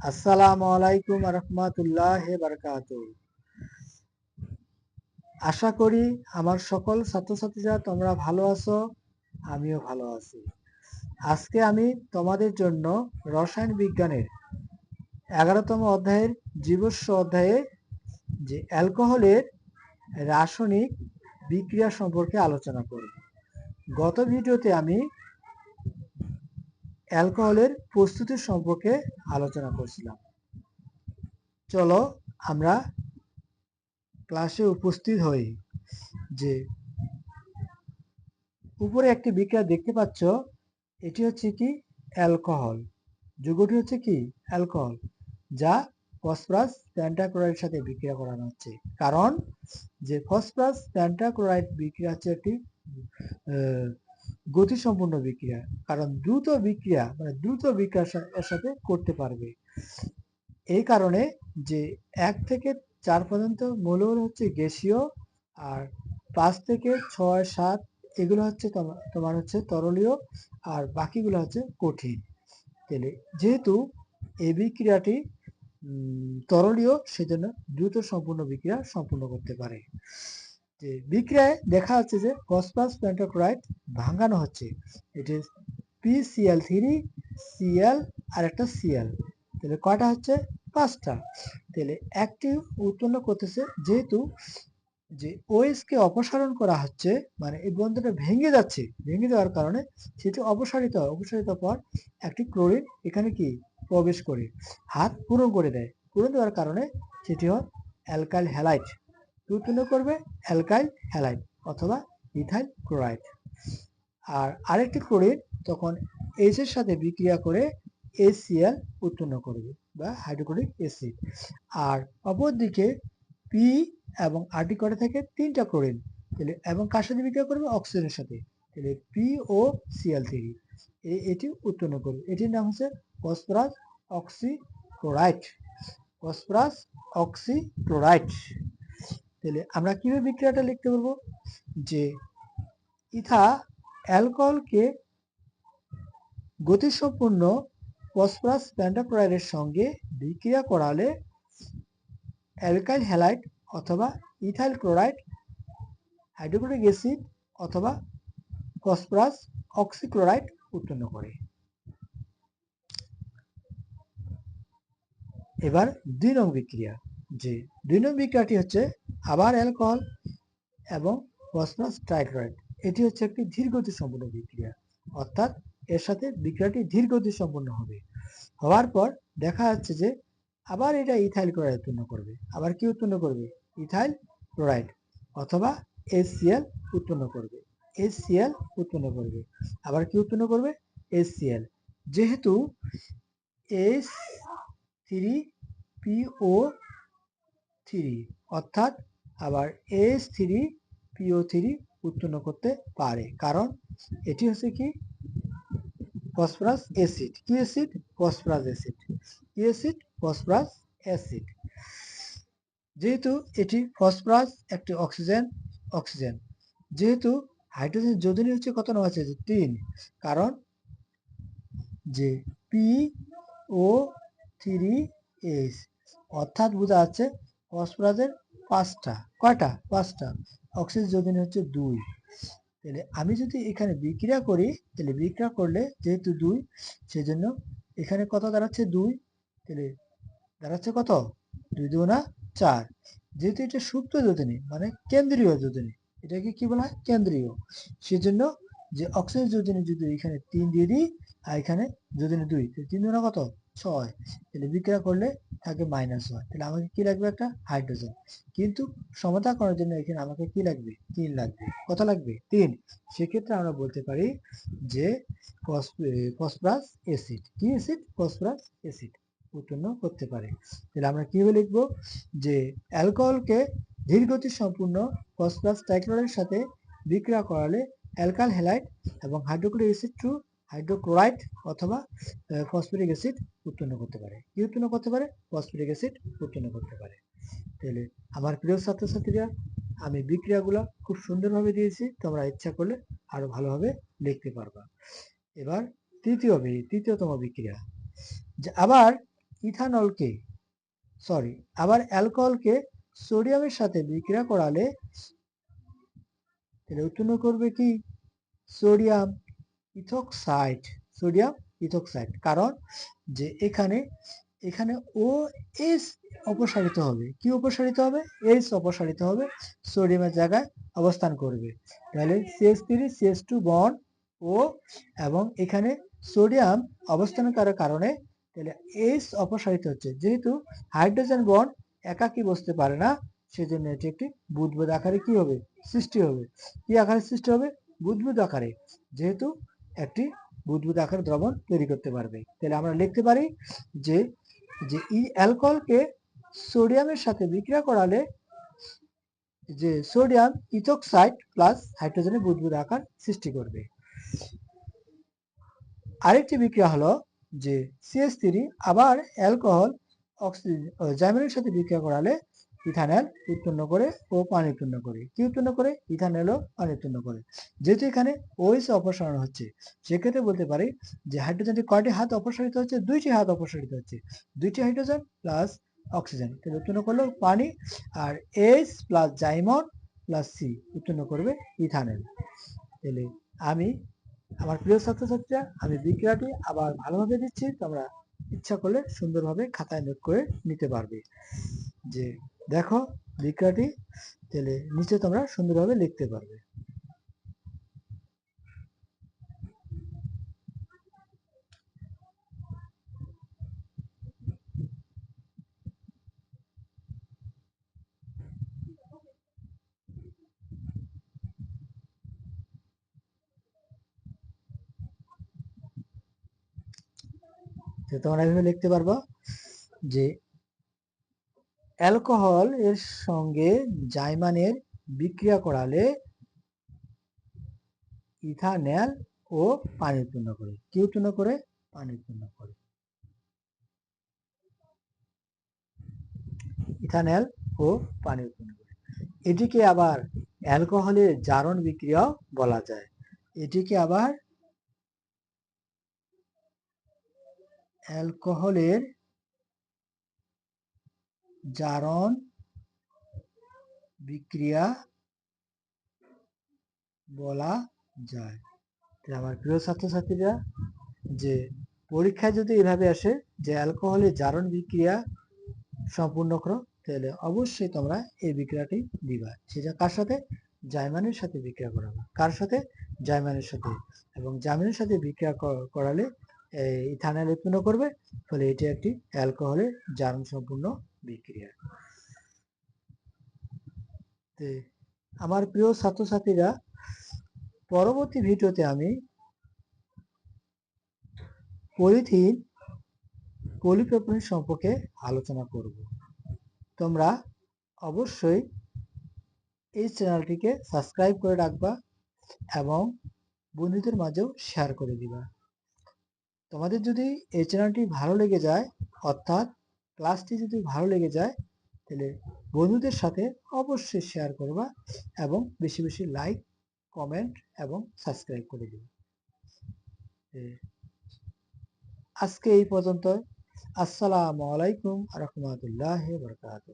আসসালামু আলাইকুম রহমতুল্লাহ বারকাত আশা করি আমার সকল ছাত্রছাত্রীরা তোমরা ভালো আছো, আমিও ভালো আছি। আজকে আমি তোমাদের জন্য রসায়ন বিজ্ঞানের এগারোতম অধ্যায়ের জীবস্ব অধ্যায়ে যে অ্যালকোহলের রাসায়নিক বিক্রিয়া সম্পর্কে আলোচনা করব। গত ভিডিওতে আমি অ্যালকোহলের প্রস্তুতি সম্পর্কে আলোচনা করছিলাম। চলো আমরা ক্লাসে উপস্থিত হই যে উপরে একটি বিক্রিয়া দেখতে পাচ্ছ, এটি হচ্ছে কি অ্যালকোহল। যুগটি হচ্ছে কি অ্যালকোহল, যা ফসফরাস প্যান্টাক্লোরাইডের সাথে বিক্রিয়া করানো হচ্ছে। কারণ যে ফসফরাস প্যান্টাক্লোরাইড বিক্রিয়া হচ্ছে একটি গতিসম্পন্ন বিক্রিয়া, কারণ দ্রুত বিক্রিয়া মানে দ্রুত বিক্রিয়া এর সাথে করতে পারবে। এই কারণে যে এক থেকে চার পর্যন্ত মৌলগুলো হচ্ছে গ্যাসীয়, আর পাঁচ থেকে ছয়, সাত, এগুলো হচ্ছে তোমার হচ্ছে তরলীয়, আর বাকিগুলো হচ্ছে কঠিন। তাহলে যেহেতু এই বিক্রিয়াটি তরলীয়, সেজন্য দ্রুত সম্পূর্ণ বিক্রিয়া সম্পূর্ণ করতে পারে। যে বিক্রিয়ায় দেখা যাচ্ছে যে ফসফরাস পেন্টাক্লোরাইড ভাঙানো হচ্ছে। এটি পি সিএল থ্রি সিএল আর একটা সিএল তাহলে কয়টা হচ্ছে? পাঁচটা। তাহলে একটি উৎপন্ন করতেছে যেহেতু যে ওএস কে অপসারণ করা হচ্ছে মানে এই বন্ধটা ভেঙে যাচ্ছে, ভেঙে যাওয়ার কারণে সেটি অপসারিত হয়। অপসারিত পর একটি ক্লোরিন এখানে কি? প্রবেশ করে, হাত পূরণ করে দেয়। পূরণ দেওয়ার কারণে সেটি হয় অ্যালকাইল হ্যালাইট। উৎপন্ন করবে অ্যালকাইল হ্যালাইড অথবা ইথাইল ক্লোরাইড। আর আরেকটি ক্লোরিন তখন এইচ এর সাথে বিক্রিয়া করে এসিএল উৎপন্ন করবে বা হাইড্রোক্লোরিক অ্যাসিড আর অপরদিকে পি এবং আরটি করে থাকে তিনটা ক্লোরিন, তাহলে এবং কার সাথে বিক্রিয়া করবে? অক্সিজেনের সাথে। তাহলে পি ও সিএল থ্রি এটি উৎপন্ন করবে। এটির নাম হচ্ছে ফসফরাস অক্সিক্লোরাইড। Phosphorus oxychloride. তাহলে আমরা কীভাবে বিক্রিয়াটা লিখতে পারব যে ইথা অ্যালকোহলকে গতিসম্পন্ন ফসফরাস প্যান্টাক্লোরাইডের সঙ্গে বিক্রিয়া করালে অ্যালকাইল হ্যালাইড অথবা ইথাইল ক্লোরাইড, হাইড্রোক্লোরিক অ্যাসিড অথবা ফসফরাস অক্সিক্লোরাইড উৎপন্ন করে। এবার দুই নং বিক্রিয়া, যে দুই নং বিক্রিয়াটি হচ্ছে আবার অ্যালকোহল এবং ফসফরাস ট্রাইক্লোরাইড এটি হচ্ছে একটি ধীরগতি সম্পূর্ণ বিক্রিয়া। অর্থাৎ এর সাথে বিক্রিয়াটি ধীরগতি সম্পন্ন হবে। হওয়ার পর দেখা যাচ্ছে যে আবার এটা ইথাইল ক্লোরাইড উৎপন্ন করবে। আবার কি উৎপন্ন করবে? ইথাইল ক্লোরাইড অথবা এসসিএল উৎপন্ন করবে। এসসিএল উৎপন্ন করবে। আবার কি উৎপন্ন করবে? এসসিএল যেহেতু এস থ্রি পিও থ্রি, অর্থাৎ আবার এস থ্রি পিও থ্রি উৎপন্ন করতে পারে। কারণ এটি হচ্ছে কি? Phosphorus acid. কি অ্যাসিড? Phosphorus acid. কি অ্যাসিড? Phosphorus acid. যেহেতু এটি ফসফরাস, একটি অক্সিজেন অক্সিজেন। যেহেতু হাইড্রোজেন যোজনী হচ্ছে কত নেওয়া আছে? তিন। কারণ যে পি ও থ্রি এস অর্থাৎ বোঝা যাচ্ছে ফসফরাসের পাঁচটা, কয়টা? পাঁচটা। অক্সিজেন যোজনী হচ্ছে দুই। তাহলে আমি যদি এখানে বিক্রিয়া করি, তাহলে বিক্রিয়া করলে যেহেতু দুই, সেজন্য এখানে কত দাঁড়াচ্ছে? দুই। তাহলে দাঁড়াচ্ছে কত? দুই দু না চার। যেহেতু এটা সুপ্ত যোজনী মানে কেন্দ্রীয় যোজনী, এটাকে কি বলা হয়? কেন্দ্রীয়। সেজন্য যে অক্সিজেন যোজনী যদি এখানে তিন দিয়ে দিই, আর এখানে যোজনী দুই তিন দুনা কত? ছয়। তাহলে বিক্রিয়া করলে থাকে মাইনাস ওয়ান তাহলে আমাকে কি লাগবে একটা? হাইড্রোজেন কিন্তু সমতা করার জন্য এখানে আমাকে কি লাগবে? তিন লাগবে। কত লাগবে? তিন। সেক্ষেত্রে আমরা বলতে পারি যে ফসফরাস অ্যাসিড কি অ্যাসিড ফসফরাস অ্যাসিড উৎপন্ন করতে পারে। তাহলে আমরা কীভাবে লিখব? যে অ্যালকোহলকে ধীরগতি সম্পূর্ণ ফসফরাস ট্রাইক্লোরাইডের সাথে বিক্রিয়া করালে অ্যালকাল হ্যালাইড এবং হাইড্রোক্লোরিক অ্যাসিড টু হাইড্রোক্লোরাইড অথবা ফসফরিক অ্যাসিড উৎপন্ন করতে পারে। কি উৎপন্ন করতে পারে? ফসফরিক অ্যাসিড উৎপন্ন করতে পারে। তাহলে আমার প্রিয় ছাত্রছাত্রীরা, আমি বিক্রিয়াগুলো খুব সুন্দরভাবে দিয়েছি। তোমরা ইচ্ছা করলে আরও ভালোভাবে লিখতে পারবা। এবার তৃতীয় তৃতীয়তম বিক্রিয়া। আবার ইথানলকে, সরি, আবার অ্যালকোহলকে সোডিয়ামের সাথে বিক্রিয়া করালে, তাহলে উৎপন্ন করবে কি? সোডিয়াম। Ethoxide, sodium ethoxide. কারণ যে এখানে এখানে ও এস অপসারিত হবে। কি অপসারিত হবে? এস অপসারিত হবে। সোডিয়ামের জায়গায় অবস্থান করবে। তাহলে CS three CS two bond ও এবং এখানে সোডিয়াম অবস্থান করার কারণে তাহলে এস অপসারিত হচ্ছে। যেহেতু হাইড্রোজেন বন্ড একাকি বসতে পারে না, সেজন্য এটি একটি বুদবুদ আকারে কি হবে? সৃষ্টি হবে। কি আকারে সৃষ্টি হবে? বুদবুদ আকারে। যেহেতু একটি বুদবুদ আকারে দ্রবণ তৈরি করতে পারবে। তাহলে আমরা লিখতে পারি যে যে ই অ্যালকোহলকে সোডিয়ামের সাথে বিক্রিয়া করালে যে সোডিয়াম ইথোক্সাইড প্লাস হাইড্রোজেনের বুদবুদ আকার সৃষ্টি করবে। আরেকটি বিক্রিয়া হলো যে সিএস থ্রি আবার অ্যালকোহল অক্সিজেন জাইমেনের সাথে বিক্রিয়া করালে ইথানল উৎপন্ন করে ও পানি উৎপন্ন করে। কি উৎপন্ন করে? ইথানলও পানি উৎপন্ন করে। যেহেতু এখানে ওএস অপসারণ হচ্ছে সেক্ষেত্রে বলতে পারি যে হাইড্রোজেনটি কয়টি হাত অপসারিত হচ্ছে? দুইটি হাত অপসারিত হচ্ছে। দুইটি হাইড্রোজেন প্লাস অক্সিজেন তাহলে উৎপন্ন করল পানি আর এইচ প্লাস জাইমন প্লাস সি। উৎপন্ন করবে ইথানল। তাহলে আমি আমার প্রিয় ছাত্রছাত্রীরা, আমি বিক্রিয়াটি আবার ভালোভাবে দিচ্ছি। তোমরা ইচ্ছা করলে সুন্দরভাবে খাতায় নোট করে নিতে পারবে যে দেখো বিক্রিয়াটি তাহলে নিচে তোমরা সুন্দরভাবে লিখতে পারবে। তোমরা এভাবে লিখতে পারব যে অ্যালকোহল এর সঙ্গে জাইমানের বিক্রিয়া করালে ইথানল ও পানি উৎপন্ন করে। কি উৎপন্ন করে? পানি উৎপন্ন করে। ইথানল ও পানি উৎপন্ন করে। এটিকে আবার অ্যালকোহলের জারণ বিক্রিয়াও বলা যায়। এটিকে আবার অ্যালকোহলের জারণ, বিক্রিয়া বলা যায়। তাহলে আমার প্রিয় ছাত্রছাত্রীরা, যে পরীক্ষায় যদি এভাবে আসে যে অ্যালকোহলের জারণ বিক্রিয়া সম্পূর্ণ করো তাহলে অবশ্যই তোমরা এই বিক্রিয়াটি দিবা। সেটা কার সাথে? জাইমানের সাথে বিক্রিয়া করাবা। কার সাথে? জাইমানের সাথে। এবং জামিনের সাথে বিক্রিয়া করালে ইথানল উৎপন্ন করবে। ফলে এটি একটি অ্যালকোহলের জারণ সম্পূর্ণ বিক্রিয়া। আমার প্রিয় ছাত্রছাত্রীরা, পরবর্তী ভিডিওতে আমি পলিথিন পলিপ্রোপিন সম্পর্কে আলোচনা করব। তোমরা অবশ্যই এই চ্যানেলটিকে সাবস্ক্রাইব করে রাখবা এবং বন্ধুদের মাঝেও শেয়ার করে দিবা। তোমাদের যদি এই চ্যানেলটি ভালো লেগে যায়, অর্থাৎ ক্লাসটি যদি ভালো লেগে যায়, তাহলে বন্ধুদের সাথে অবশ্যই শেয়ার করবা এবং বেশি বেশি লাইক কমেন্ট এবং সাবস্ক্রাইব করে দিবে। আজকে এই পর্যন্ত আসসালামু আলাইকুম রহমতুল্লাহ বরকাত